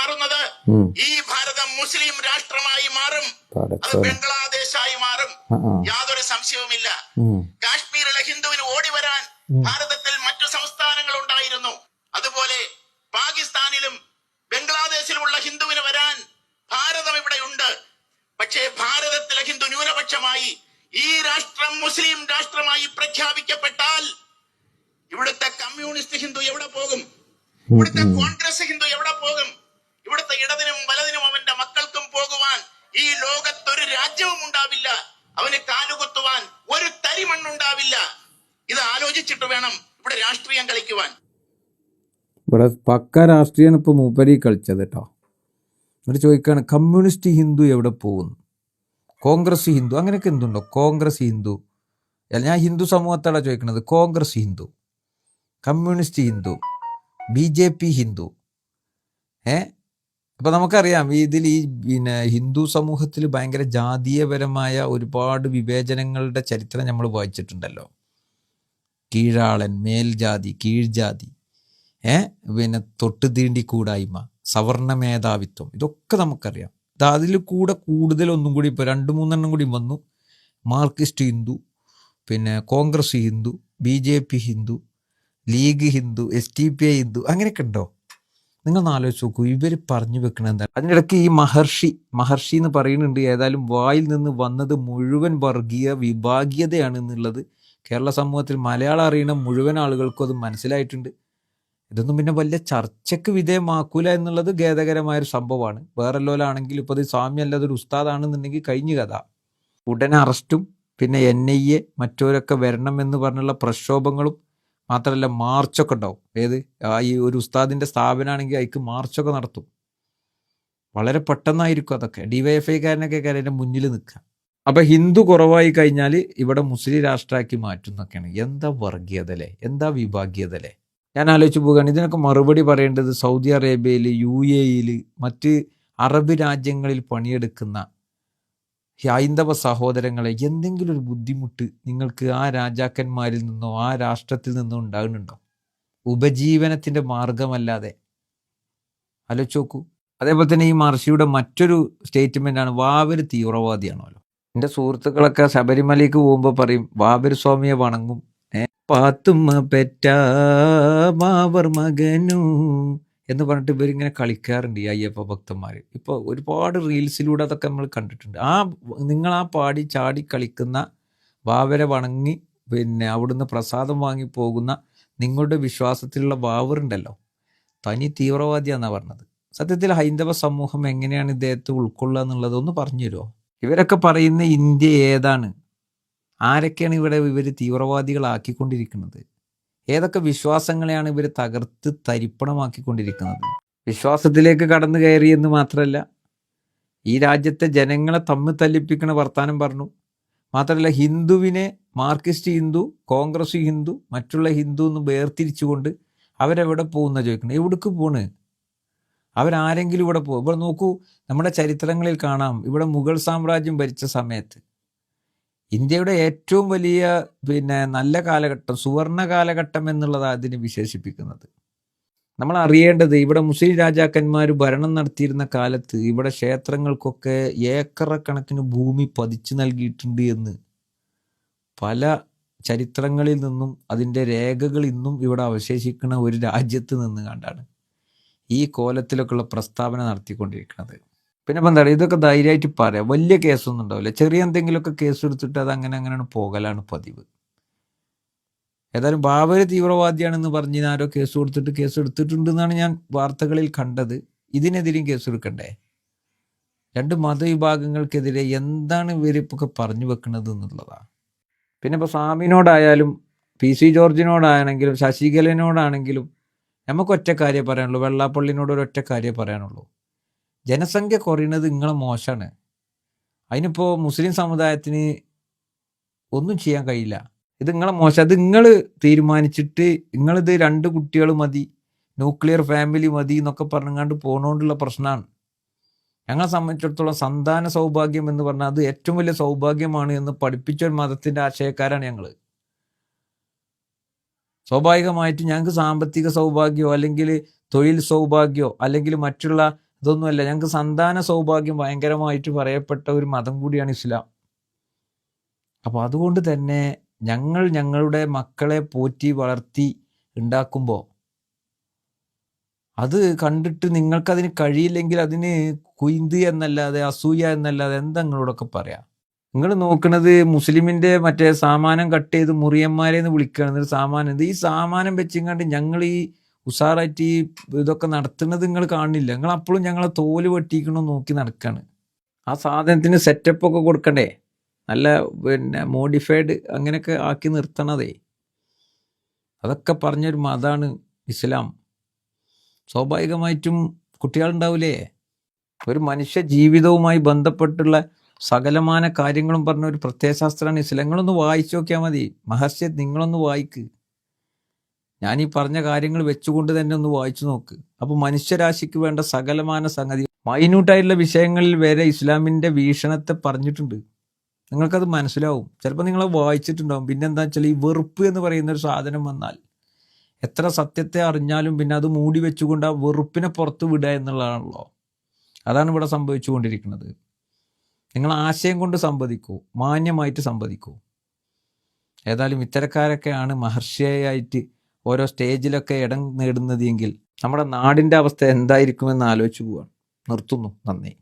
മാറുന്നത്. ഈ ഭാരതം മുസ്ലിം രാഷ്ട്രമായി മാറും. അത് ബംഗ്ലാദേശായി മാറും. യാതൊരു സംശയവുമില്ല. കാശ്മീരിലെ ഹിന്ദുവിന് ഓടി വരാൻ ഭാരതത്തിൽ മറ്റു സംസ്ഥാനങ്ങൾ ഉണ്ടായിരുന്നു. അതുപോലെ പാകിസ്ഥാനിലും ബംഗ്ലാദേശിലുമുള്ള ഹിന്ദുവിന് വരാൻ ഭാരതം ഇവിടെ ഉണ്ട്. പക്ഷേ ഭാരതത്തിലെ ഹിന്ദു ന്യൂനപക്ഷമായി ഈ രാഷ്ട്രം മുസ്ലിം രാഷ്ട്രമായി പ്രഖ്യാപിക്കപ്പെട്ടാൽ ഇവിടുത്തെ കമ്മ്യൂണിസ്റ്റ് ഹിന്ദു എവിടെ പോകും? ഇവിടുത്തെ കോൺഗ്രസ് ഹിന്ദു എവിടെ പോകും? ഇവിടുത്തെ ഇടതിനും വലതിനും അവന്റെ മക്കൾക്കും പോകുവാൻ ഈ ലോകത്തൊരു രാജ്യവും ഉണ്ടാവില്ല. അവന് കാലുകുത്തുവാൻ ഒരു തരി മണ്ണുണ്ടാവില്ല. ഇത് ആലോചിച്ചിട്ട് വേണം ഇവിടെ രാഷ്ട്രീയം കളിക്കുവാൻ. ഇവിടെ പക്ക രാഷ്ട്രീയം ഇപ്പോൾ മൂപ്പരി കളിച്ചത് കേട്ടോ എന്നിട്ട് ചോദിക്കുകയാണ് കമ്മ്യൂണിസ്റ്റ് ഹിന്ദു എവിടെ പോകുന്നു? കോൺഗ്രസ് ഹിന്ദു. അങ്ങനെയൊക്കെ എന്തുണ്ടോ? കോൺഗ്രസ് ഹിന്ദു. അല്ല ഞാൻ ഹിന്ദു സമൂഹത്തോടെ ചോദിക്കുന്നത് Congress Hindu. Communist Hindu. B J P Hindu. ഏ? അപ്പം നമുക്കറിയാം ഇതിൽ ഈ പിന്നെ ഹിന്ദു സമൂഹത്തിൽ ഭയങ്കര ജാതീയപരമായ ഒരുപാട് വിവേചനങ്ങളുടെ ചരിത്രം നമ്മൾ വായിച്ചിട്ടുണ്ടല്ലോ. കീഴാളൻ മേൽജാതി കീഴ്ജാതി ഏ? പിന്നെ തൊട്ട് തീണ്ടി കൂടായ്മ സവർണ മേധാവിത്വം ഇതൊക്കെ നമുക്കറിയാം. ഇത് അതിൽ കൂടെ കൂടുതൽ ഒന്നും കൂടി ഇപ്പോൾ രണ്ട് മൂന്നെണ്ണം കൂടി വന്നു. മാർക്സിസ്റ്റ് ഹിന്ദു പിന്നെ Congress Hindu B J P Hindu League Hindu S T P I Hindu അങ്ങനെയൊക്കെ ഉണ്ടോ? നിങ്ങൾ ആലോചിച്ച് നോക്കൂ ഇവർ പറഞ്ഞു വെക്കണ എന്താ? അതിനിടയ്ക്ക് ഈ മഹർഷി മഹർഷി എന്ന് പറയുന്നുണ്ട് ഏതായാലും വായിൽ നിന്ന് വന്നത് മുഴുവൻ വർഗീയ വിഭാഗീയതയാണ് എന്നുള്ളത് കേരള സമൂഹത്തിൽ മലയാളം അറിയണ മുഴുവൻ ആളുകൾക്കും അത് മനസ്സിലായിട്ടുണ്ട്. ഇതൊന്നും പിന്നെ വലിയ ചർച്ചയ്ക്ക് വിധേയമാക്കൂല എന്നുള്ളത് ഖേദകരമായൊരു സംഭവമാണ്. വേറെ ലോലാണെങ്കിൽ ഇപ്പോൾ സ്വാമി അല്ലാതെ ഒരു ഉസ്താദാണെന്നുണ്ടെങ്കിൽ കഴിഞ്ഞു കഥ. ഉടനെ അറസ്റ്റും പിന്നെ എൻ ഐ എ മറ്റവരൊക്കെ വരണം എന്ന് പറഞ്ഞുള്ള പ്രക്ഷോഭങ്ങളും മാത്രമല്ല മാർച്ചൊക്കെ ഉണ്ടാവും. ഏത്? ഈ ഒരു ഉസ്താദിന്റെ സ്ഥാപനമാണെങ്കിൽ അതിക്ക് മാർച്ചൊക്കെ നടത്തും. വളരെ പെട്ടെന്നായിരിക്കും അതൊക്കെ. ഡിവൈഎഫ്ഐക്കാരനൊക്കെ കാര്യം മുന്നിൽ നിൽക്കുക. അപ്പം ഹിന്ദു കുറവായി കഴിഞ്ഞാൽ ഇവിടെ മുസ്ലിം രാഷ്ട്രമാക്കി മാറ്റും എന്നൊക്കെയാണ് എന്താ വർഗീയത എന്താ വിഭാഗീയത ഞാൻ ആലോചിച്ച് പോവുകയാണ്. ഇതിനൊക്കെ മറുപടി പറയേണ്ടത് സൗദി അറേബ്യയിൽ യു എയിൽ മറ്റ് അറബ് രാജ്യങ്ങളിൽ പണിയെടുക്കുന്ന ഹൈന്ദവ സഹോദരങ്ങളെ എന്തെങ്കിലും ഒരു ബുദ്ധിമുട്ട് നിങ്ങൾക്ക് ആ രാജാക്കന്മാരിൽ നിന്നോ ആ രാഷ്ട്രത്തിൽ നിന്നോ ഉണ്ടാകുന്നുണ്ടോ? ഉപജീവനത്തിന്റെ മാർഗമല്ലാതെ ആലോചിച്ച് നോക്കൂ. അതേപോലെ തന്നെ ഈ മഹർഷിയുടെ മറ്റൊരു സ്റ്റേറ്റ്മെന്റ് ആണ് വാവര് തീവ്രവാദിയാണല്ലോ. എന്റെ സുഹൃത്തുക്കളൊക്കെ ശബരിമലയ്ക്ക് പോകുമ്പോൾ പറയും വാവര് സ്വാമിയെ വണങ്ങും. പാത്തുമ്മ പെറ്റ മാവർ മകനു. എന്ന് പറഞ്ഞിട്ട് ഇവരിങ്ങനെ കളിക്കാറുണ്ട് ഈ അയ്യപ്പ ഭക്തന്മാർ ഇപ്പോൾ ഒരുപാട് റീൽസിലൂടെ അതൊക്കെ നമ്മൾ കണ്ടിട്ടുണ്ട്. ആ നിങ്ങൾ ആ പാടി ചാടി കളിക്കുന്ന വാവരെ വണങ്ങി പിന്നെ അവിടുന്ന് പ്രസാദം വാങ്ങി പോകുന്ന നിങ്ങളുടെ വിശ്വാസത്തിലുള്ള വാവറുണ്ടല്ലോ തനി തീവ്രവാദിയാണെന്നാണ് പറഞ്ഞത്. സത്യത്തിൽ ഹൈന്ദവ സമൂഹം എങ്ങനെയാണ് ഇദ്ദേഹത്തെ ഉൾക്കൊള്ളുക എന്നുള്ളതൊന്ന് പറഞ്ഞു തരുമോ? ഇവരൊക്കെ പറയുന്ന ഇന്ത്യ ഏതാണ്? ആരൊക്കെയാണ് ഇവിടെ ഇവർ തീവ്രവാദികളാക്കിക്കൊണ്ടിരിക്കുന്നത്? ഏതൊക്കെ വിശ്വാസങ്ങളെയാണ് ഇവർ തകർത്ത് തരിപ്പണമാക്കിക്കൊണ്ടിരിക്കുന്നത്? വിശ്വാസത്തിലേക്ക് കടന്നു കയറി എന്ന് മാത്രമല്ല ഈ രാജ്യത്തെ ജനങ്ങളെ തമ്മിൽ തല്ലിപ്പിക്കണ വർത്താനം പറഞ്ഞു. മാത്രമല്ല ഹിന്ദുവിനെ മാർക്സിസ്റ്റ് ഹിന്ദു കോൺഗ്രസ് ഹിന്ദു മറ്റുള്ള ഹിന്ദു എന്ന് വേർതിരിച്ചുകൊണ്ട് അവരെവിടെ പോകുന്ന ചോദിക്കണം? എവിടേക്ക് പോണ്? അവരാരെങ്കിലും ഇവിടെ പോകും. ഇവിടെ നോക്കൂ നമ്മുടെ ചരിത്രങ്ങളിൽ കാണാം. ഇവിടെ മുഗൾ സാമ്രാജ്യം ഭരിച്ച സമയത്ത് ഇന്ത്യയുടെ ഏറ്റവും വലിയ പിന്നെ നല്ല കാലഘട്ടം സുവർണ കാലഘട്ടം എന്നുള്ളതാണ് അതിനെ വിശേഷിപ്പിക്കുന്നത്. നമ്മൾ അറിയേണ്ടത് ഇവിടെ മുസ്ലിം രാജാക്കന്മാർ ഭരണം നടത്തിയിരുന്ന കാലത്ത് ഇവിടെ ക്ഷേത്രങ്ങൾക്കൊക്കെ ഏക്കറക്കണക്കിന് ഭൂമി പതിച്ചു നൽകിയിട്ടുണ്ട് എന്ന്. പല ചരിത്രങ്ങളിൽ നിന്നും അതിന്റെ രേഖകൾ ഇന്നും ഇവിടെ അവശേഷിക്കുന്ന ഒരു രാജ്യത്ത് നിന്ന് കണ്ടാണ് ഈ കോലത്തിലൊക്കെയുള്ള പ്രസ്താവന നടത്തിക്കൊണ്ടിരിക്കുന്നത്. പിന്നെ എന്താ പറയുക ഇതൊക്കെ ധൈര്യമായിട്ട് പറയാം. വലിയ കേസൊന്നും ഉണ്ടാവില്ല. ചെറിയ എന്തെങ്കിലുമൊക്കെ കേസ് എടുത്തിട്ട് അത് അങ്ങനെ അങ്ങനെയാണ് പോകലാണ് പതിവ്. ഏതായാലും ബാബര് തീവ്രവാദിയാണെന്ന് പറഞ്ഞ് ആരോ കേസ് കൊടുത്തിട്ട് കേസ് എടുത്തിട്ടുണ്ട് എന്നാണ് ഞാൻ വാർത്തകളിൽ കണ്ടത്. ഇതിനെതിരെയും കേസ് എടുക്കണ്ടേ? രണ്ട് മതവിഭാഗങ്ങൾക്കെതിരെ എന്താണ് ഇവരിപ്പൊക്കെ പറഞ്ഞു വെക്കുന്നത് എന്നുള്ളതാണ് പിന്നെ ഇപ്പോൾ സ്വാമിനോടായാലും പി സി ജോർജിനോടാണെങ്കിലും ശശികലനോടാണെങ്കിലും നമുക്ക് ഒറ്റ പറയാനുള്ളൂ. വെള്ളാപ്പള്ളിനോട് ഒരു ഒറ്റ പറയാനുള്ളൂ. ജനസംഖ്യ കുറയുന്നത് നിങ്ങളെ മോശമാണ് അതിനിപ്പോൾ മുസ്ലിം സമുദായത്തിന് ഒന്നും ചെയ്യാൻ കഴിയില്ല. ഇത് നിങ്ങളെ മോശം. അത് നിങ്ങൾ തീരുമാനിച്ചിട്ട് നിങ്ങളിത് രണ്ട് കുട്ടികൾ മതി ന്യൂക്ലിയർ ഫാമിലി മതി എന്നൊക്കെ പറഞ്ഞുകൊണ്ട് പോകണോണ്ടുള്ള പ്രശ്നമാണ് ഞങ്ങളെ സംബന്ധിച്ചിടത്തോളം സന്താന സൗഭാഗ്യം എന്ന് പറഞ്ഞാൽ അത് ഏറ്റവും വലിയ സൗഭാഗ്യമാണ് എന്ന് പഠിപ്പിച്ച ഒരു മതത്തിന്റെ ആശയക്കാരാണ് ഞങ്ങൾ സ്വാഭാവികമായിട്ട് ഞങ്ങൾക്ക് സാമ്പത്തിക സൗഭാഗ്യമോ അല്ലെങ്കിൽ തൊഴിൽ സൗഭാഗ്യമോ അല്ലെങ്കിൽ മറ്റുള്ള ഇതൊന്നുമല്ല ഞങ്ങൾക്ക് സന്താന സൗഭാഗ്യം ഭയങ്കരമായിട്ട് പറയപ്പെട്ട ഒരു മതം കൂടിയാണ് ഇസ്ലാം. അപ്പോൾ അതുകൊണ്ട് തന്നെ ഞങ്ങൾ ഞങ്ങളുടെ മക്കളെ പോറ്റി വളർത്തി ഉണ്ടാക്കുമ്പോൾ അത് കണ്ടിട്ട് നിങ്ങൾക്കതിന് കഴിയില്ലെങ്കിൽ അതിന് കുയിന്ത് എന്നല്ലാതെ അസൂയ എന്നല്ലാതെ എന്താ നിങ്ങളോടൊക്കെ പറയാം? നിങ്ങൾ നോക്കുന്നത് മുസ്ലിമിന്റെ മറ്റേ സാമാനം കട്ട് ചെയ്ത് മുറിയന്മാരെ എന്ന് വിളിക്കുകയാണ് സാമാനം. ഈ സാമാനം വെച്ചിങ്ങാണ്ട് ഞങ്ങൾ ഈ ഉഷാറായിട്ട് ഈ ഇതൊക്കെ നടത്തുന്നത് നിങ്ങൾ കാണില്ല. നിങ്ങൾ അപ്പോഴും ഞങ്ങളെ തോൽ വെട്ടിക്കണോ നോക്കി നടക്കാണ്. ആ സാധനത്തിന് സെറ്റപ്പ് ഒക്കെ കൊടുക്കണ്ടേ? നല്ല പിന്നെ മോഡിഫൈഡ് അങ്ങനെയൊക്കെ ആക്കി നിർത്തണതേ അതൊക്കെ പറഞ്ഞൊരു മതമാണ് ഇസ്ലാം. സ്വാഭാവികമായിട്ടും കുട്ടികളുണ്ടാവില്ലേ ഒരു മനുഷ്യ ജീവിതവുമായി ബന്ധപ്പെട്ടുള്ള സകലമാന കാര്യങ്ങളും പറഞ്ഞ ഒരു പ്രത്യയശാസ്ത്രമാണ് ഇസ്ലാം. നിങ്ങളൊന്ന് വായിച്ചു നോക്കിയാൽ മതി. മഹർഷി നിങ്ങളൊന്ന് വായിക്ക്. ഞാൻ ഈ പറഞ്ഞ കാര്യങ്ങൾ വെച്ചുകൊണ്ട് തന്നെ ഒന്ന് വായിച്ചു നോക്ക്. അപ്പോൾ മനുഷ്യരാശിക്ക് വേണ്ട സകലമാന സംഗതി മൈന്യൂട്ടായിട്ടുള്ള വിഷയങ്ങളിൽ വരെ ഇസ്ലാമിന്റെ വീക്ഷണത്തെ പറഞ്ഞിട്ടുണ്ട്. നിങ്ങൾക്കത് മനസ്സിലാവും. ചിലപ്പോൾ നിങ്ങൾ വായിച്ചിട്ടുണ്ടാവും. പിന്നെ എന്താ വെച്ചാൽ ഈ വെറുപ്പ് എന്ന് പറയുന്ന ഒരു സാധനം വന്നാൽ എത്ര സത്യത്തെ അറിഞ്ഞാലും പിന്നെ അത് മൂടി വെച്ചുകൊണ്ട് ആ വെറുപ്പിനെ പുറത്ത് വിടുക എന്നുള്ളതാണല്ലോ. അതാണ് ഇവിടെ സംഭവിച്ചുകൊണ്ടിരിക്കുന്നത്. നിങ്ങൾ ആശയം കൊണ്ട് സംവദിക്കൂ. മാന്യമായിട്ട് സംവദിക്കൂ. ഏതായാലും ഇത്തരക്കാരൊക്കെയാണ് മഹർഷിയായിട്ട് ഓരോ സ്റ്റേജിലൊക്കെ ഇടം നേടുന്നത് എങ്കിൽ നമ്മുടെ നാടിന്റെ അവസ്ഥ എന്തായിരിക്കുമെന്ന് ആലോചിച്ചു പോവാണ്. നിർത്തുന്നു. നന്ദി.